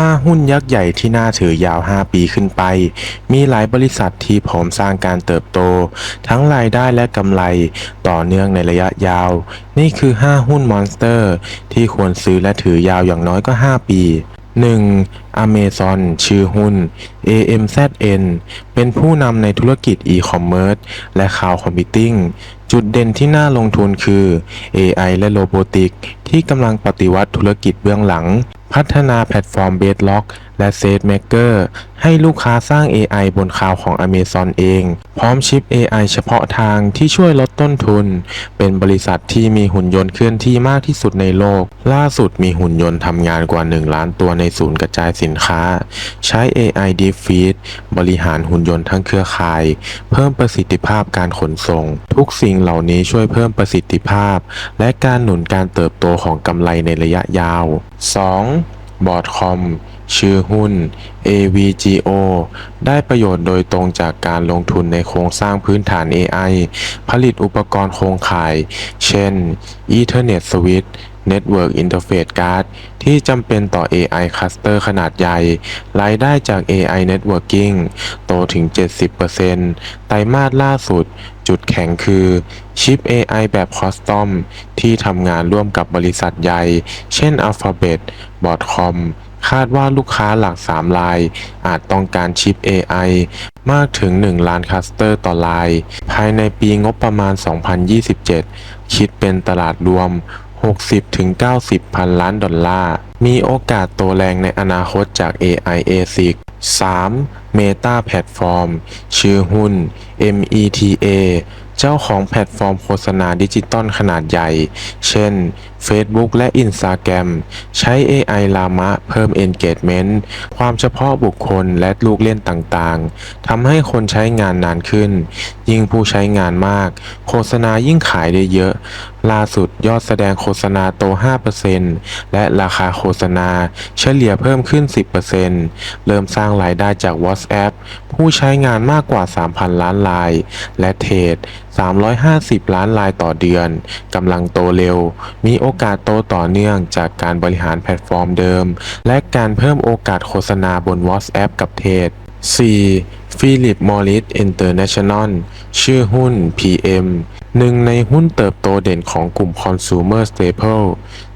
5หุ้นยักษ์ใหญ่ที่น่าถือยาว 5 ปีขึ้นไป มีหลายบริษัทที่พร้อมสร้างการเติบโต ทั้งรายได้และกำไรต่อเนื่องในระยะยาว นี่คือ 5 หุ้นมอนสเตอร์ ที่ควรซื้อและถือยาวอย่างน้อยก็ 5 ปี 1. Amazon ชื่อหุ้น AMZN เป็นผู้นำในธุรกิจอีคอมเมิร์ซและคลาวด์คอมพิวติ้งจุดเด่นที่น่าลงทุนคือ AI และโรบอติกที่กำลังปฏิวัติธุรกิจเบื้องหลัง พัฒนาแพลตฟอร์ม Bedrock และ SageMaker ให้ลูกค้าสร้าง AI บนคลาวของ Amazon เอง พร้อมชิป AI เฉพาะทางที่ช่วยลดต้นทุน เป็นบริษัทที่มีหุ่นยนต์เคลื่อนที่มากที่สุดในโลก ล่าสุดมีหุ่นยนต์ทำงานกว่า 1 ล้านตัวในศูนย์กระจายสินค้า ใช้ AI Deepfeed บริหารหุ่นยนต์ทั้งเครือข่าย เพิ่มประสิทธิภาพการขนส่ง ทุกสิ่งเหล่านี้ช่วยเพิ่มประสิทธิภาพ และการหนุนการเติบโตของกำไรในระยะยาว 2. บอร์ดคอม ชื่อหุ้น AVGO ได้ประโยชน์โดยตรงจากการลงทุนในโครงสร้างพื้นฐาน AI ผลิตอุปกรณ์โครงข่าย เช่น Ethernet Switch Network Interface Card ที่จำเป็นต่อ AI Cluster ขนาดใหญ่ รายได้จาก AI Networking โตถึง 70%ไตรมาสล่าสุด จุดแข็งคือ ชิป AI แบบคอสตอม ที่ทำงานร่วมกับบริษัทใหญ่ เช่น Alphabet Broadcom คาดว่าลูกค้าหลัก 3 ราย อาจต้องการชิป AI มากถึง 1 ล้านคัสเตอร์ต่อราย ภายในปีงบประมาณ 2027 คิดเป็นตลาดรวม 60-90 พันล้านดอลลาร์ มีโอกาสโตแรงในอนาคตจาก AI ASIC 3. Meta Platform ชื่อหุ้น META เจ้าของแพลตฟอร์มโฆษณาดิจิตอลขนาดใหญ่ เช่น Facebook และ Instagram ใช้ AI ลามะเพิ่ม Engagement ความเฉพาะบุคคลและลูกเล่นต่างๆ ทำให้คนใช้งานนานขึ้น ยิ่งผู้ใช้งานมาก โฆษณายิ่งขายได้เยอะล่าสุดยอดแสดงโฆษณาโต 5%และราคาโฆษณาเฉลี่ยเพิ่มขึ้น 10%เริ่มสร้างรายได้จาก WhatsApp ผู้ใช้งานมากกว่า 3,000 ล้านราย และเทรด 350 ล้านรายต่อเดือน กำลังโตเร็ว มีโอกาสโตต่อเนื่องจากการบริหารแพลตฟอร์มเดิม และการเพิ่มโอกาสโฆษณาบน WhatsApp กับเทรด 4. Philip Morris International ชื่อหุ้น PM หนึ่งในหุ้นเติบโตเด่นของกลุ่ม Consumer Staple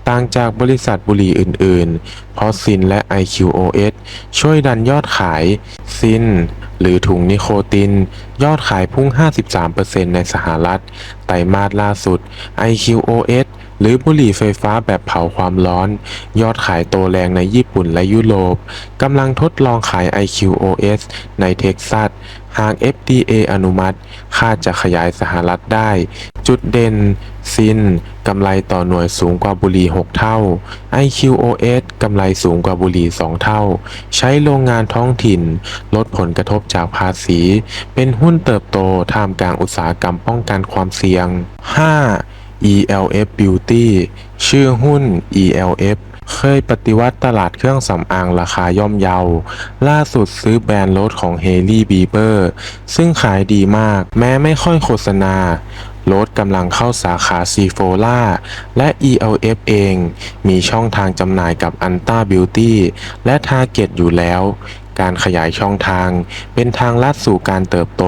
ต่างจากบริษัทบุหรี่อื่นๆ เพราะซินและ IQOS ช่วยดันยอดขาย ซิน หรือถุงนิโคติน ยอดขายพุ่ง 53%ในสหรัฐ ไตรมาสล่าสุด IQOS หรือบุหรี่ไฟฟ้าแบบเผาความร้อน ยอดขายโตแรงในญี่ปุ่นและยุโรปกำลังทดลองขาย IQOS ในเท็กซัสหาก FDA อนุมัติ คาดจะขยายสหรัฐได้ จุดเด่น ซิน กำไรต่อหน่วยสูงกว่าบุหรี่ 6 เท่า IQOS กำไรสูงกว่าบุหรี่ 2 เท่า ใช้โรงงานท้องถิ่น ลดผลกระทบจากภาษี เป็นหุ้นเติบโตท่ามกลางอุตสาหกรรมป้องกันความเสี่ยง 5. ELF Beauty ชื่อหุ้น ELF เคยปฏิวัติตลาดเครื่องสำอางราคาย่อมเยา ล่าสุดซื้อแบรนด์รถของ Hailey Bieber ซึ่งขายดีมากแม้ไม่ค่อยโฆษณาโรถกำลังเข้าสาขาซีโฟล่าและ ELF เอง มีช่องทางจำหน่ายกับ Anta Beauty และ Target อยู่แล้ว การขยายช่องทาง เป็นทางลัดสู่การเติบโต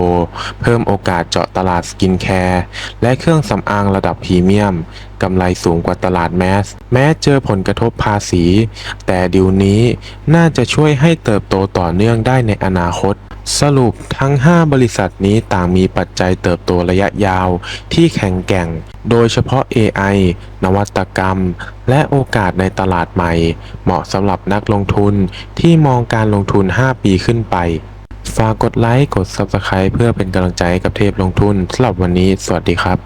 เพิ่มโอกาสเจาะตลาดสกินแคร์และเครื่องสำอางระดับพรีเมียม กำไรสูงกว่าตลาดแมส แม้เจอผลกระทบภาษี แต่ดิวนี้น่าจะช่วยให้เติบโตต่อเนื่องได้ในอนาคต สรุปทั้ง 5 บริษัทนี้ต่างมีปัจจัยเติบโตระยะยาวที่แข็งแกร่ง โดยเฉพาะ AI นวัตกรรม และโอกาสในตลาดใหม่ เหมาะสำหรับนักลงทุนที่มองการลงทุน 5 ปีขึ้นไป ฝากกดไลค์ กด Subscribe เพื่อเป็นกำลังใจกับเทพลงทุนสำหรับวันนี้ สวัสดีครับ